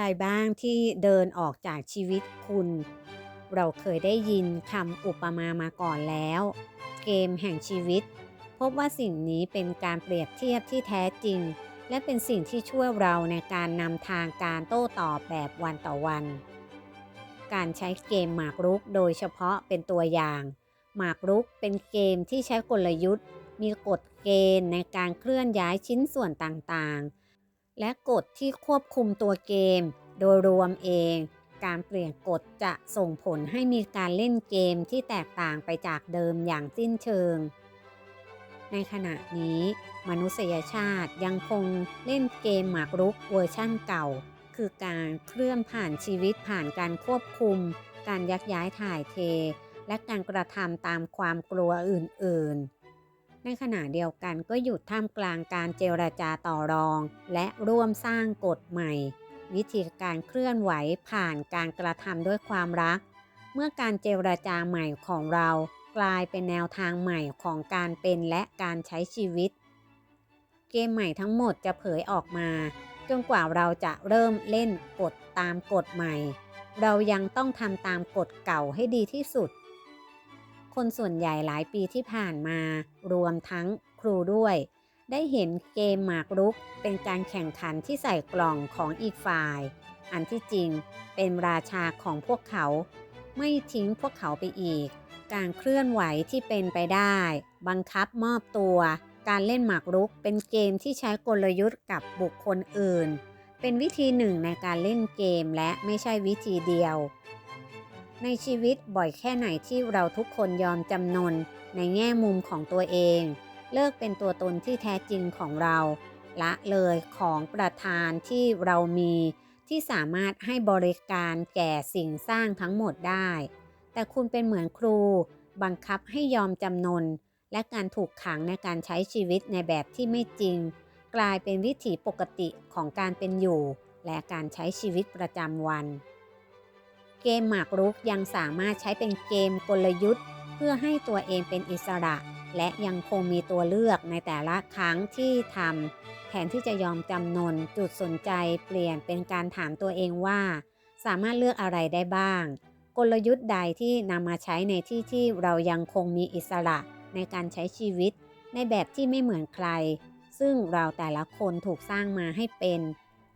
รบ้างที่เดินออกจากชีวิตคุณ เราเคยได้ยินคำอุปมามาก่อนแล้ว เกมแห่งชีวิต พบว่าสิ่งนี้เป็นการเปรียบเทียบที่แท้จริง และเป็นสิ่งที่ช่วยเราในการนำทางการโต้ตอบแบบวันต่อวัน การใช้เกมหมากรุกโดยเฉพาะเป็นตัวอย่าง หมากรุกเป็นเกมที่ใช้กลยุทธ์ มีกฎเกณฑ์ในการเคลื่อนย้ายชิ้นส่วนต่างๆ และกฎที่ควบคุมตัวเกม โดยรวมเอง การเปลี่ยนกฎจะส่งผลให้มีการเล่นเกมที่แตกต่างไปจากเดิมอย่างสิ้นเชิง ในขณะนี้ มนุษยชาติยังคงเล่นเกมหมากรุกเวอร์ชั่นเก่า คือการเคลื่อนผ่านชีวิตผ่านการควบคุม การยักย้ายถ่ายเท และการกระทำตามความกลัวอื่น ๆ ในขณะเดียวกันก็หยุดท่ามกลางการเจรจาต่อรอง และร่วมสร้างกฎใหม่ วิธีการเคลื่อนไหวผ่านการกระทำด้วยความรัก เมื่อการเจรจาใหม่ของเรากลายเป็นแนวทางใหม่ของการเป็นและการใช้ชีวิต เกมใหม่ทั้งหมดจะเผยออกมาจนกว่าเราจะเริ่มเล่นกฎตามกฎใหม่ เรายังต้องทำตามกฎเก่าให้ดีที่สุด คนส่วนใหญ่หลายปีที่ผ่านมา รวมทั้งครูด้วย ได้เห็นเกมหมากรุก เป็นการแข่งขันที่ใส่กล่องของอีกฝ่าย อันที่จริงเป็นราชาของพวกเขา ไม่ทิ้งพวกเขาไปอีก การเคลื่อนไหวที่เป็นไปได้ บังคับมอบตัว การเล่นหมากรุกเป็นเกมที่ใช้กลยุทธ์กับบุคคลอื่น เป็นวิธีหนึ่งในการเล่นเกมและไม่ใช่วิธีเดียว ในชีวิตบ่อยแค่ไหนที่เราทุกคนยอมจำนนในแง่มุมของตัวเอง เลิกเป็นตัวตนที่แท้จริงของเรา ละเลยของประธานที่เรามีที่สามารถให้บริการแก่สิ่งสร้างทั้งหมดได้ แต่คุณเป็นเหมือนครู บังคับให้ยอมจำนน และการถูกขังในการใช้ชีวิตในแบบที่ไม่จริง กลายเป็นวิถีปกติของการเป็นอยู่ และการใช้ชีวิตประจำวัน เกมหมากรุกยังสามารถใช้เป็นเกมกลยุทธ์ เพื่อให้ตัวเองเป็นอิสระ และยังคงมีตัวเลือกในแต่ละครั้งที่ทำแทนที่จะยอมจำนนจุดสนใจเปลี่ยนเป็นการถามตัวเองว่า สามารถเลือกอะไรได้บ้าง กลยุทธ์ใดที่นำมาใช้ในที่ที่เรายังคงมีอิสระในการใช้ชีวิต ในแบบที่ไม่เหมือนใคร ซึ่งเราแต่ละคนถูกสร้างมาให้เป็น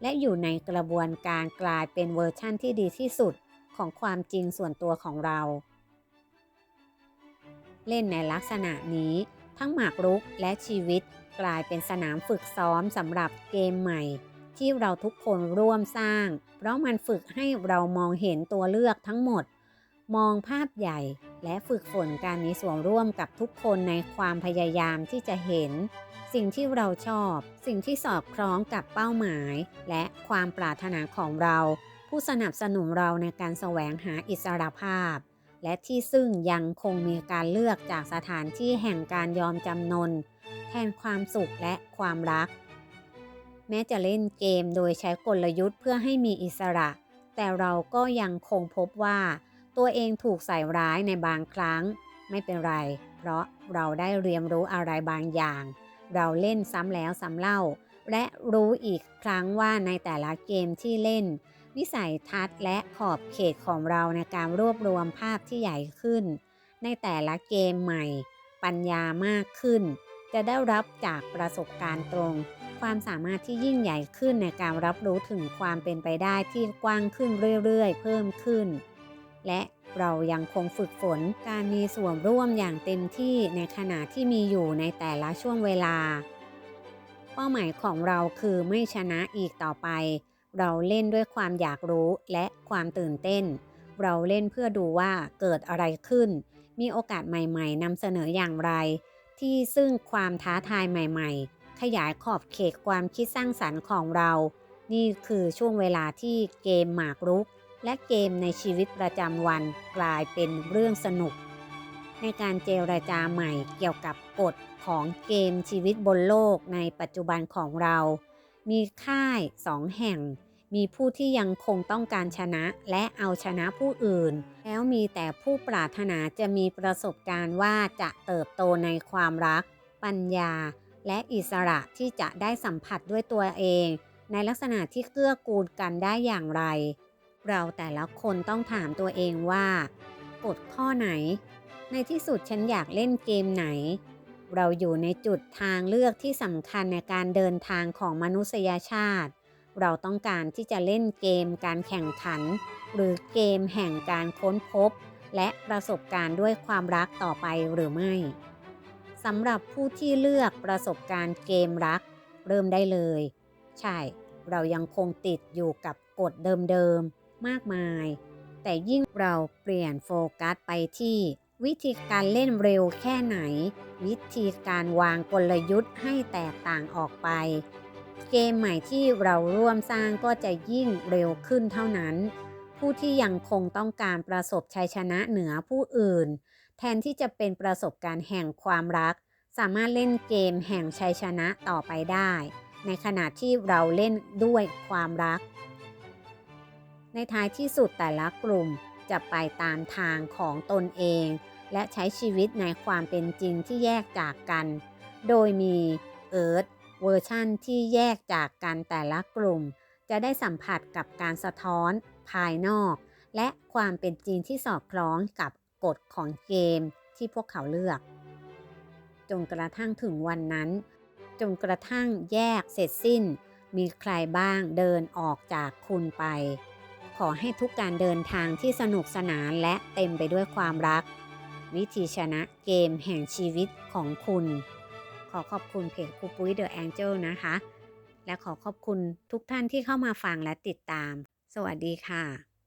และอยู่ในกระบวนการกลายเป็นเวอร์ชั่นที่ดีที่สุด ของความจริงส่วนตัวของเรา เล่นในลักษณะนี้ทั้งหมากรุกและชีวิตกลายเป็นสนามฝึกซ้อมสำหรับเกมใหม่ ที่เราทุกคนร่วมสร้าง เพราะมันฝึกให้เรามองเห็นตัวเลือกทั้งหมด มองภาพใหญ่และฝึกฝนการมีส่วนร่วมกับทุกคนในความพยายามที่จะเห็น สิ่งที่เราชอบ สิ่งที่สอดคล้องกับเป้าหมาย และความปรารถนาของเรา ผู้สนับสนุนเราในการแสวงหาอิสรภาพ และที่ซึ่งยังคงมีการเลือกจากสถานที่แห่งการยอมจำนน แทนความสุขและความรัก แม้จะเล่นเกมโดยใช้กลยุทธ์เพื่อให้มีอิสระ แต่เราก็ยังคงพบว่า ตัวเองถูกใส่ร้ายในบางครั้ง ไม่เป็นไร เพราะเราได้เรียนรู้อะไรบางอย่าง เราเล่นซ้ำแล้วซ้ำเล่า และรู้อีกครั้งว่าในแต่ละเกมที่เล่น วิสัยทัศน์และขอบเขตของเราในการรวบรวมภาพที่ใหญ่ขึ้น ในแต่ละเกมใหม่ ปัญญามากขึ้น จะได้รับจากประสบการณ์ตรง ความสามารถที่ยิ่งใหญ่ขึ้นในการรับรู้ถึงความเป็นไปได้ที่กว้างขึ้นเรื่อยๆ เพิ่มขึ้น และเรายังคงฝึกฝนการมีส่วนร่วมอย่างเต็มที่ในขณะที่มีอยู่ในแต่ละช่วงเวลา เป้าหมายของเราคือไม่ชนะอีกต่อไป เราเล่นด้วยความอยากรู้และความตื่นเต้น เราเล่นเพื่อดูว่าเกิดอะไรขึ้น มีโอกาสใหม่ๆนำเสนออย่างไร ที่ซึ่งความท้าทายใหม่ๆ ขยายขอบเขตความคิดสร้างสรรค์ของเรา นี่คือช่วงเวลาที่เกมหมากรุก และเกมในชีวิตประจำวันกลายเป็นเรื่องสนุก ในการเจรจาใหม่เกี่ยวกับกฎของเกมชีวิตบนโลกในปัจจุบันของเรา มีค่ายสองแห่ง มีผู้ที่ยังคงต้องการชนะและเอาชนะผู้อื่น แล้วมีแต่ผู้ปรารถนาจะมีประสบการณ์ว่าจะเติบโตในความรัก ปัญญา และอิสระที่จะได้สัมผัสด้วยตัวเอง ในลักษณะที่เกื้อกูลกันได้อย่างไร เราแต่ละคนต้องถามตัวเองว่ากฎข้อไหน ในที่สุดฉันอยากเล่นเกมไหน เราอยู่ในจุดทางเลือกที่สำคัญในการเดินทางของมนุษยชาติ เราต้องการที่จะเล่นเกมการแข่งขัน หรือเกมแห่งการค้นพบ และประสบการณ์ด้วยความรักต่อไปหรือไม่สำหรับผู้ที่เลือกประสบการณ์เกมรัก เริ่มได้เลย ใช่ เรายังคงติดอยู่กับกฎเดิมๆ มากมาย แต่ยิ่งเราเปลี่ยนโฟกัสไปที่วิธีการเล่นเร็วแค่ไหน วิธีการวางกลยุทธ์ให้แตกต่างออกไป เกมใหม่ที่เราร่วมสร้างก็จะยิ่งเร็วขึ้นเท่านั้น ผู้ที่ยังคงต้องการประสบชัยชนะเหนือผู้อื่น แทนที่จะเป็นประสบการณ์แห่งความรัก สามารถเล่นเกมแห่งชัยชนะต่อไปได้ ในขณะที่เราเล่นด้วยความรัก ในท้ายที่สุดแต่ละกลุ่มจะไปตามทางของตนเอง และใช้ชีวิตในความเป็นจริงที่แยกจากกัน โดยมีเอิร์ธ เวอร์ชั่นที่แยกจากกันแต่ละกลุ่ม จะได้สัมผัสกับการสะท้อนภายนอก และความเป็นจริงที่สอดคล้องกับกฎของเกมที่พวกเขาเลือก จนกระทั่งถึงวันนั้น จนกระทั่งแยกเสร็จสิ้น มีใครบ้างเดินออกจากคุณไป ขอให้ทุกการเดินทางที่สนุกสนานและเต็มไปด้วยความรัก วิธีชนะเกมแห่งชีวิตของคุณ ขอขอบคุณเพจครูปุ้ยเดอะแองเจิลนะคะ และขอขอบคุณทุกท่านที่เข้ามาฟังและติดตาม สวัสดีค่ะ